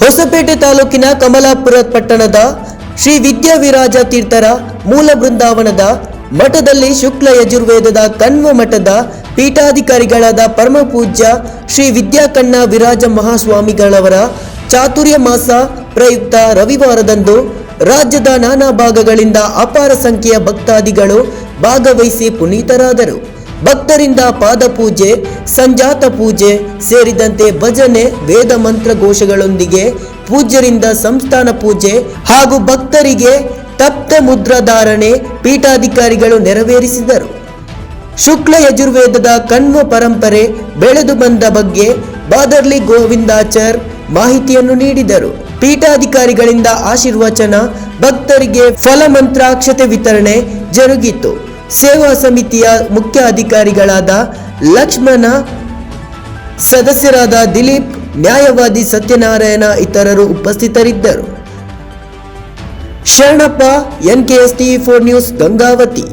ಹೊಸಪೇಟೆ ತಾಲೂಕಿನ ಕಮಲಾಪುರ ಪಟ್ಟಣದ ಶ್ರೀ ವಿದ್ಯಾವಿರಾಜ ತೀರ್ಥರ ಮೂಲ ಬೃಂದಾವನದ ಮಠದಲ್ಲಿ ಶುಕ್ಲ ಯಜುರ್ವೇದದ ಕಣ್ವ ಮಠದ ಪೀಠಾಧಿಕಾರಿಗಳಾದ ಪರಮಪೂಜ್ಯ ಶ್ರೀ ವಿದ್ಯಾಕಣ್ಣ ವಿರಾಜ ಮಹಾಸ್ವಾಮಿಗಳವರ ಚಾತುರ್ಯ ಮಾಸ ಪ್ರಯುಕ್ತ ರವಿವಾರದಂದು ರಾಜ್ಯದ ನಾನಾ ಭಾಗಗಳಿಂದ ಅಪಾರ ಸಂಖ್ಯೆಯ ಭಕ್ತಾದಿಗಳು ಭಾಗವಹಿಸಿ ಪುನೀತರಾದರು. ಭಕ್ತರಿಂದ ಪಾದಪೂಜೆ ಸಂಜಾತ ಪೂಜೆ ಸೇರಿದಂತೆ ಭಜನೆ, ವೇದ ಮಂತ್ರ ಘೋಷಗಳೊಂದಿಗೆ ಪೂಜ್ಯರಿಂದ ಸಂಸ್ಥಾನ ಪೂಜೆ ಹಾಗೂ ಭಕ್ತರಿಗೆ ತಪ್ತ ಮುದ್ರಾಧಾರಣೆ ಪೀಠಾಧಿಕಾರಿಗಳು ನೆರವೇರಿಸಿದರು. ಶುಕ್ಲ ಯಜುರ್ವೇದದ ಕಣ್ವ ಪರಂಪರೆ ಬೆಳೆದು ಬಂದ ಬಗ್ಗೆ ಬಾದರ್ಲಿ ಗೋವಿಂದಾಚಾರ್ ಮಾಹಿತಿಯನ್ನು ನೀಡಿದರು. ಪೀಠಾಧಿಕಾರಿಗಳಿಂದ ಆಶೀರ್ವಚನ, ಭಕ್ತರಿಗೆ ಫಲಮಂತ್ರಾಕ್ಷತೆ ವಿತರಣೆ ಜರುಗಿತು. ಸೇವಾ ಸಮಿತಿಯ ಮುಖ್ಯ ಅಧಿಕಾರಿಗಳಾದ ಲಕ್ಷ್ಮಣ, ಸದಸ್ಯರಾದ ದಿಲೀಪ್, ನ್ಯಾಯವಾದಿ ಸತ್ಯನಾರಾಯಣ ಇತರರು ಉಪಸ್ಥಿತರಿದ್ದರು. Sharanappa, NKS TV four news Gangavati.